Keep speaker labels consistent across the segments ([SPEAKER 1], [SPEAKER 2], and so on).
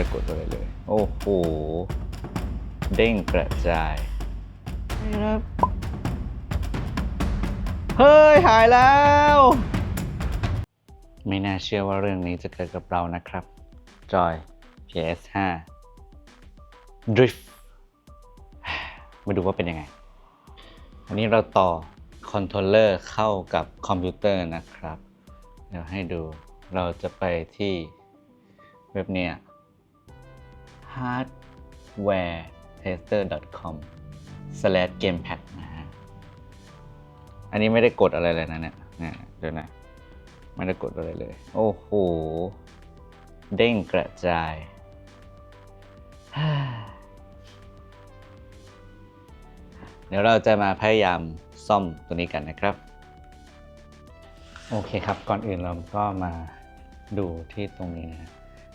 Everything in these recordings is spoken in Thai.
[SPEAKER 1] ได้กดอะไรเลย โอ้โห เด้งกระจายนะครับเฮ้ย หายแล้ว ไม่น่าเชื่อว่าเรื่องนี้จะเกิดกับเรานะครับ จอย PS5 Drift มาดูว่าเป็นยังไง อันนี้เราต่อคอนโทรลเลอร์เข้ากับคอมพิวเตอร์นะครับ เดี๋ยวให้ดูเราจะไปที่เว็บเนี่ย hardwaretester.com slash gamepad นะฮะ อันนี้ไม่ได้กดอะไรเลยนะเนี่ยเนี่ยเดี๋ยวนะ ไม่ได้กดอะไรเลย โอ้โห เด้งกระจาย เดี๋ยวเราจะมาพยายามซ่อมตัวนี้กันนะครับ โอเคครับ ก่อนอื่นเราก็มาดูที่ตรงนี้นะ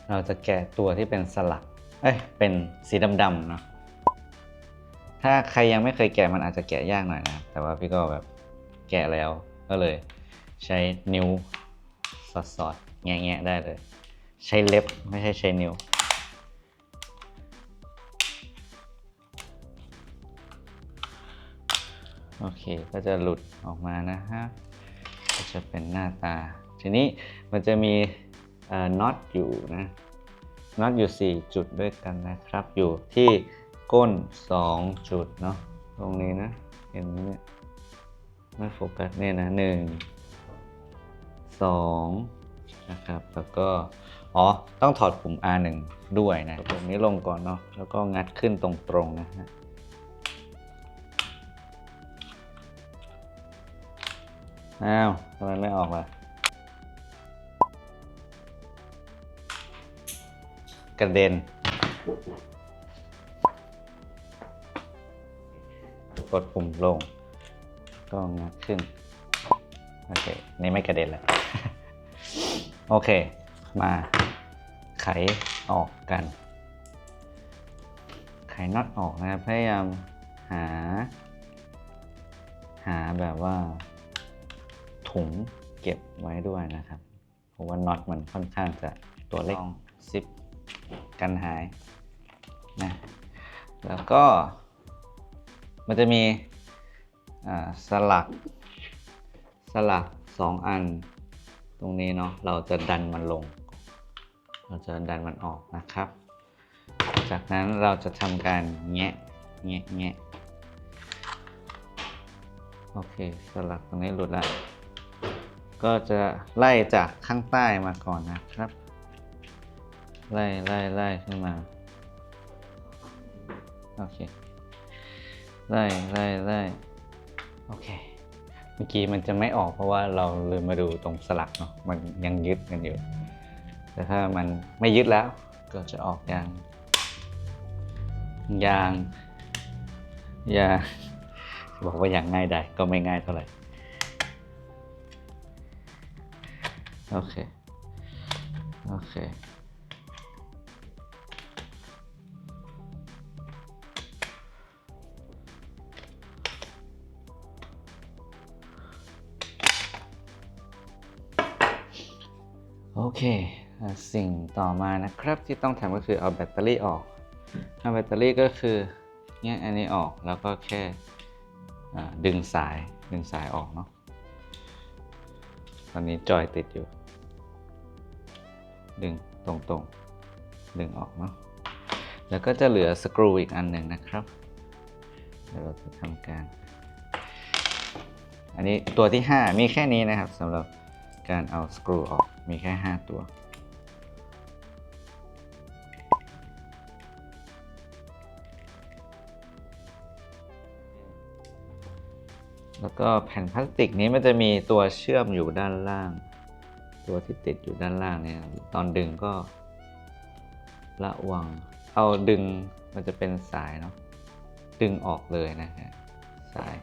[SPEAKER 1] เราจะแกะตัวที่เป็นสลัก เอ้ยเป็นสีดำๆเนาะถ้าใครยังไม่เคยแกะมันอาจจะแกะยากหน่อยนะแต่ว่าพี่ก็แบบแกะแล้วก็เลย ใช้นิ้วสอดๆแงะๆได้เลย ใช้เล็บไม่ใช่ใช้นิ้วโอเค ก็จะหลุดออกมานะฮะ ก็จะเป็นหน้าตา ทีนี้มันจะมีน็อตอยู่นะ น็อตอยู่ 4 จุดด้วยกันนะครับ อยู่ที่ก้น 2 จุดเนาะตรงนี้นะ เห็นไหมเนี่ยไม่โฟกัสเนี่ยนะหนึ่งสองนะครับ แล้วก็ อ๋อ ต้องถอดปุ่ม R1 ด้วยนะปุ่มนี้ลงก่อนเนาะแล้วก็งัดขึ้นตรงๆนะฮะอ้าวทำไมไม่ออกล่ะ กระเด็น กดปุ่มลง ก็งัดขึ้น โอเค นี่ไม่กระเด็นแล้ว โอเค มาไขออกกัน ไขน็อตออกนะครับ พยายามหา หาแบบว่า ถุงเก็บไว้ด้วยนะครับ เพราะว่าน็อตมันค่อนข้างจะตัวเล็กซิป กันหายนะแล้วก็ มันจะมีสลักสลัก 2 อัน ตรงนี้เนาะเราจะดันมันลง เราจะดันมันออกนะครับ จากนั้นเราจะทำการแงะแงะแงะโอเคสลักตรงนี้หลุดแล้วก็จะไล่จากข้างใต้มาก่อนนะครับ ไล่ไล่ไล่ขึ้นมา โอเค ไล่ไล่ไล่โอเค เมื่อกี้มันจะไม่ออกเพราะว่าเราลืมมาดูตรงสลักเนาะ มันยังยึดกันอยู่ แต่ถ้ามันไม่ยึดแล้วก็จะออกยาง ยางยางบอกว่าอย่างง่ายได้ก็ไม่ง่ายเท่าไหร่ โอเค โอเค เคอะสิ่งต่อมานะครับที่ต้องทำก็คือเอาแบตเตอรี่ออกเอาแบตเตอรี่ก็คือเนี่ยอันนี้ออกแล้วก็แค่อ่าดึงสายดึงสายออกเนาะตอนนี้จอยติดอยู่ ดึงตรงๆ ดึงออกเนาะแล้วก็จะเหลือสกรูอีกอันหนึ่งนะครับเดี๋ยวเราจะทำการ อันนี้ตัวที่ 5 มีแค่นี้นะครับสำหรับ การเอาสกรูออกมีแค่ 5 ตัว แล้วก็แผ่นพลาสติกนี้มันจะมีตัวเชื่อมอยู่ด้านล่าง ตัวที่ติดอยู่ด้านล่างเนี่ยตอนดึงก็ระวัง เอาดึงมันจะเป็นสายเนาะดึงออกเลยนะฮะสาย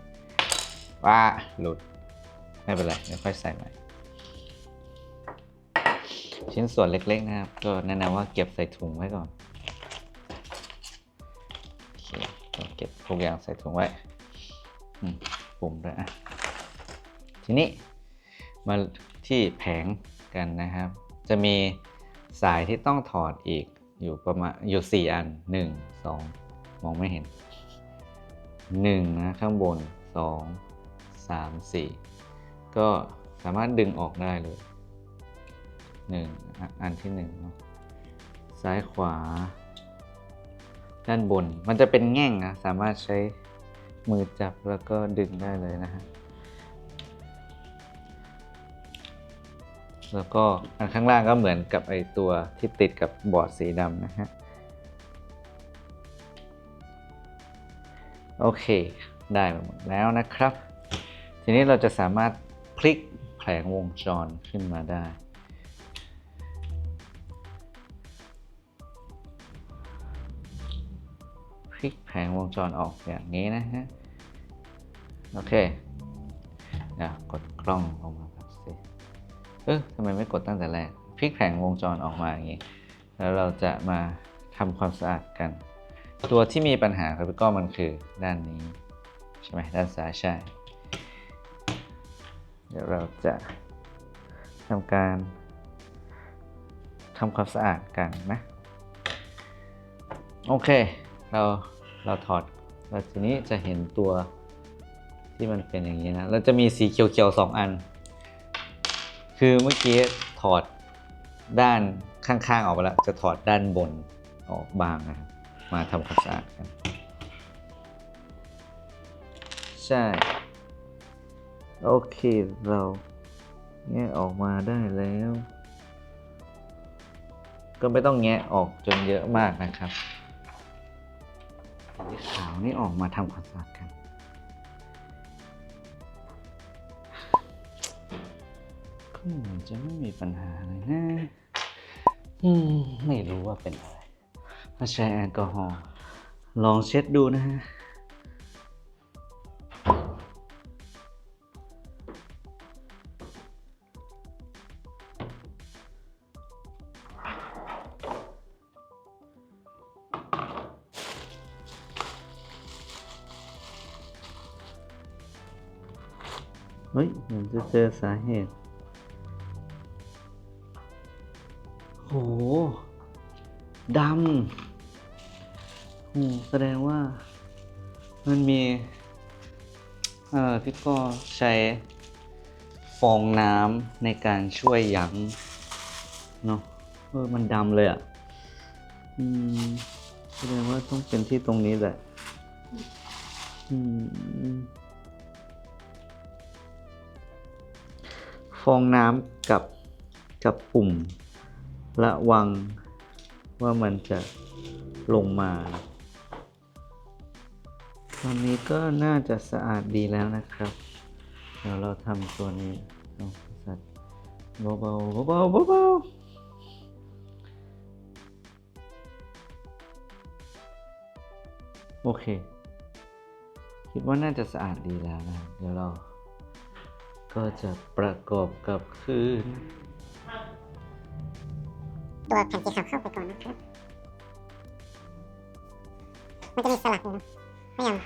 [SPEAKER 1] ว่าหลุด ไม่เป็นไร เดี๋ยวค่อยใส่ใหม่ ชิ้นส่วนเล็ก ๆ นะครับ ก็แนะนำว่าเก็บใส่ถุงไว้ก่อนโอเคเก็บทุกอย่างใส่ถุงไว้ปุ่มด้วยอะทีนี้มาที่แผงกันนะครับ จะมีสายที่ต้องถอดอีกอยู่ประมาณอยู่สี่อันหนึ่งสองมองไม่เห็นหนึ่งนะข้างบนสองสามสี่ก็สามารถดึงออกได้เลย หนึ่งอันที่หนึ่งเนาะซ้ายขวา ด้านบนมันจะเป็นแง่งนะสามารถใช้มือจับแล้วก็ดึงได้เลยนะฮะแล้วก็อันข้างล่างก็เหมือนกับไอตัวที่ติดกับบอร์ดสีดำนะฮะโอเค ได้หมดแล้วนะครับ ทีนี้เราจะสามารถพลิกแผงวงจรขึ้นมาได้ ลิกแผงวงจรออกอย่างนี้นะฮะ โอเคเดี๋ยวกดกล้องลงมาครับสิเออทำไมไม่กดตั้งแต่แรกพลิกแผงวงจรออกมาอย่างนี้ แล้วเราจะมาทำความสะอาดกัน ตัวที่มีปัญหาครับก็มันคือด้านนี้ ใช่ไหมด้านซ้ายใช่ เดี๋ยวเราจะทำการทำความสะอาดกันนะ โอเค เราเราถอดแล้วทีนี้จะเห็นตัวที่มันเป็นอย่างนี้นะเราจะมีสีเขียวๆสองอัน คือเมื่อกี้ถอดด้านข้างๆออกไปแล้ว จะถอดด้านบนออกบางนะครับมาทำความสะอาดกัน ใช่ โอเคเราแงะออกมาได้แล้ว ก็ไม่ต้องแงะออกจนเยอะมากนะครับ ขาวนี่ออกมาทำความสะอาดกัน ก็เหมือนจะไม่มีปัญหาเลยนะ อืม ไม่รู้ว่าเป็นอะไร ถ้าใช้แอลกอฮอล์ลองเช็ดดูนะฮะ จะเจอสาเหตุ โหดำโหแสดงว่า มันมี เอ่อ พี่ก็ใช้ฟองน้ำในการช่วยยั้งเนาะเออมันดำเลยอะ อืม แสดงว่าต้องเป็นที่ตรงนี้แหละ อืม ฟองน้ำกับกับปุ่มระวังว่ามันจะลงมา ตอนนี้ก็น่าจะสะอาดดีแล้วนะครับ เดี๋ยวเราทำตัวนี้เอาสัตว์เบาๆเบาๆเบาๆโอเค คิดว่าน่าจะสะอาดดีแล้วนะ เดี๋ยวเรา ก็จะประกอบกับคืน
[SPEAKER 2] ตัวแผ่นสีขาวเข้าไปก่อนนะครับ มันจะมีสลักอยู่เนอะพยายาม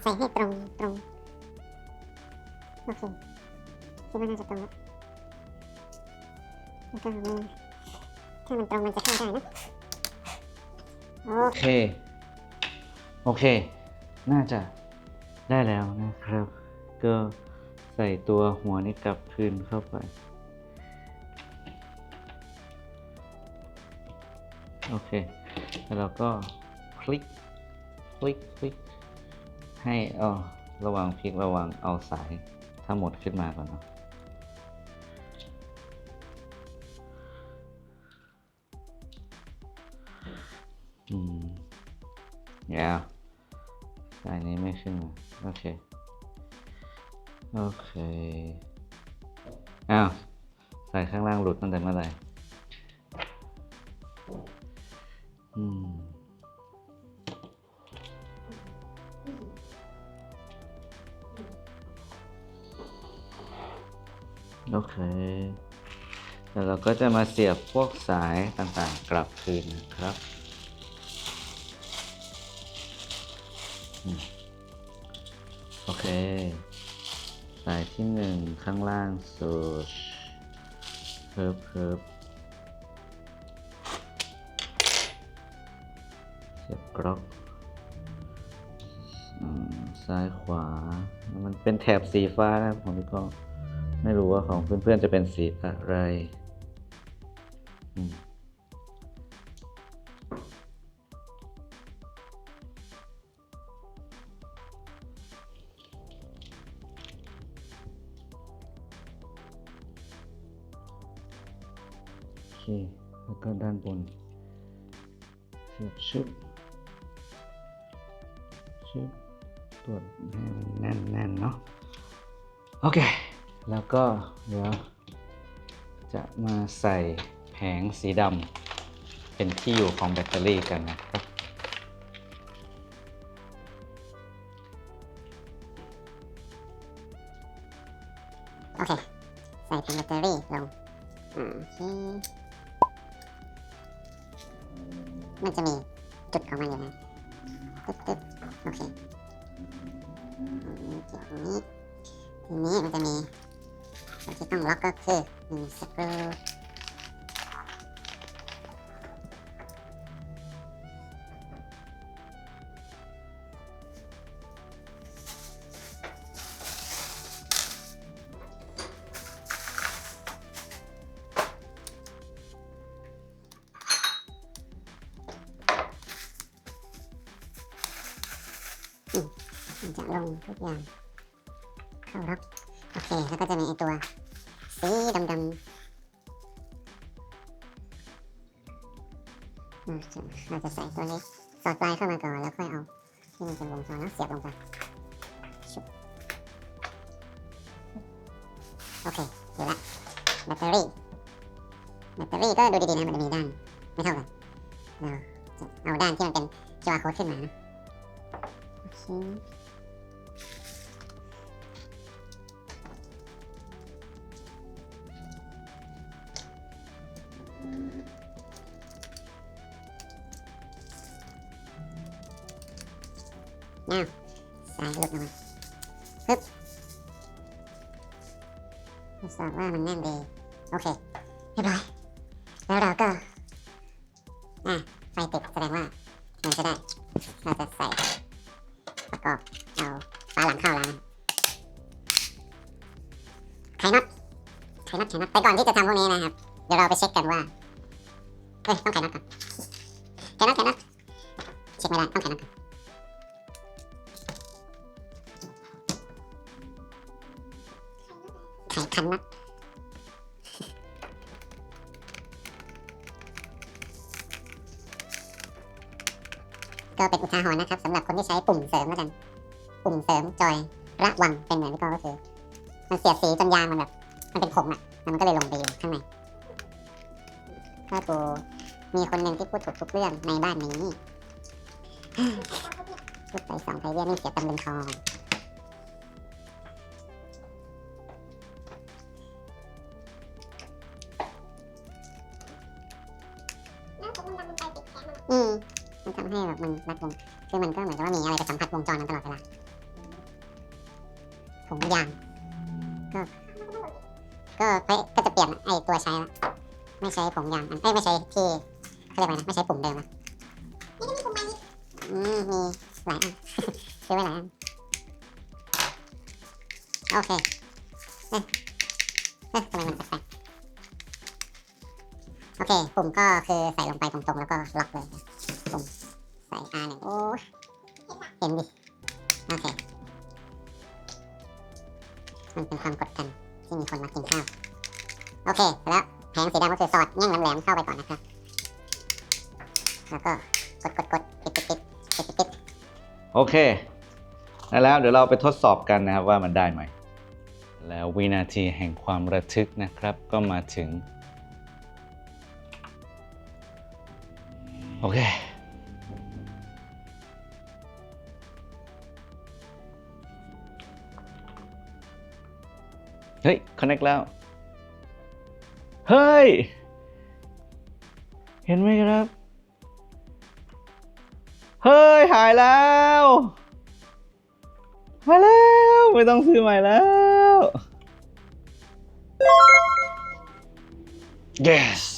[SPEAKER 2] ใส่ให้ตรงตรงโอเคคิดว่าน่าจะตรงแล้วแล้วก็มีถ้ามันตรงมันจะเข้าได้นะโอ
[SPEAKER 1] โอ
[SPEAKER 2] เค
[SPEAKER 1] เค โอเค น่าจะได้แล้วนะครับ ก็ ใส่ตัวหัวนี้กลับคืนเข้าไป โอเค แล้วเราก็คลิก คลิก คลิก ให้เออระวังพลิกระวังเอาสายทั้งหมดขึ้นมาก่อนเนาะอืมเดี๋ยวสายนี้ไม่ขึ้นมา โอเค โอเค อ้าวสายข้างล่างหลุดตั้งแต่เมื่อไหร่ อืม โอเค แล้วเราก็จะมาเสียบพวกสายต่างๆ กลับคืนนะครับโอเค สายที่หนึ่งข้างล่างสุดเพิบเพิบเสียบกล็อกอซ้ายขวา มันเป็นแถบสีฟ้านะครับผมก็ไม่รู้ว่าของเพื่อนๆจะเป็นสีอะไร อืม แล้วก็ด้านบนเสียบชึบชึบตรวจให้มันแน่นเนาะโอเค แล้วก็เดี๋ยวจะมาใส่แผงสีดำเป็นที่อยู่ของแบตเตอรี่กันนะครับ
[SPEAKER 2] โอเค ใส่แผงแบตเตอรี่ลงอ่าโอเค มันจะมีจุดของมันอยู่นะตึ๊บตึ๊บโอเคตรงนี้ทีนี้มันจะมีส่วนที่ต้องล็อกก็คือหนึ่งสกรู จะลงทุกอย่าง เข้าล็อกโอเค แล้วก็จะมีไอตัว สีดำดำเราจะใส่ตัวนี้ สอดปลายเข้ามาก่อน แล้วค่อยเอา ที่มันเป็นวงจรแล้วเสียบลงไปโอเคดูละแบตเตอรี่ แบตเตอรี่ก็ดูดีๆนะ มันจะมีด้านไม่เท่ากันเราจะเอาด้านที่มันเป็น QR code ขึ้นมานะโอเค now สายหลุดออกมาปึ๊บทดสอบว่ามันแน่นดีโอเคเรียบร้อยแล้วเราก็อะไฟติดแสดงว่ามันจะได้เราจะใส่ประกอบเอาฝาหลังเข้าแล้วไขน็อตไขน็อตไขน็อตแต่ก่อนที่จะทำพวกนี้นะครับ เดี๋ยวเราไปเช็คกันว่าเฮ้ยต้องไขน็อตก่อนไขน็อตไขน็อตเช็คไม่ได้ต้องไขน็อตก่อน พันน็อตก็เป็นอุทาหรณ์นะครับสำหรับคนที่ใช้ปุ่มเสริมแล้วกัน ปุ่มเสริมจอยระวังเป็นเหมือนก็คือ มันเสียดสีจนยางมันแบบ มันเป็นผงอะ มันก็เลยลงไปอยู่ข้างในก็ถูมีคนหนึ่งที่พูดถูกทุกเรื่องในบ้านนี้พูดไปสองไทยเรียนนี่เสียตำลึงคออื ทำให้แบบมัดวงคือมันก็เหมือนกับว่ามีอะไรไปสัมผัสวงจรนั้นตลอดเวลาถุงยางก็ก็ก็จะเปลี่ยนไอตัวใช้ละไม่ใช้ผงยางอันเอ้ไม่ใช้ที่เขาเรียกว่าไงนะไม่ใช้ปุ่มเดิมนะนี่ก็มีปุ่มใหม่อืมมีหลายอันซื้อไว้หลายอันโอเคเอ๊ะเอ๊ะทำไมมันแปลกโอเค ปุ่มก็คือใส่ลงไปตรงๆ แล้วก็ล็อกเลยนะปุ่ม ส่ R หนึ่งโอ้ยเห็นดิ โอเค มันเป็นความกดดันที่มีคนมากินข้าว โอเคแล้วแผงสีดำก็คือสอดแง่งแหลมๆเข้าไปก่อนนะครับ แล้วก็กดกดกดปิดปิดปิดปิดปิดปิด
[SPEAKER 1] โอเคได้แล้วเดี๋ยวเราไปทดสอบกันนะครับว่ามันได้ไหม แล้ววินาทีแห่งความระทึกนะครับ ก็มาถึง โอเค เฮ้ย connect แล้ว เฮ้ย เห็นไหมครับ เฮ้ย หายแล้วหายแล้ว ไม่ต้องซื้อใหม่แล้ว yes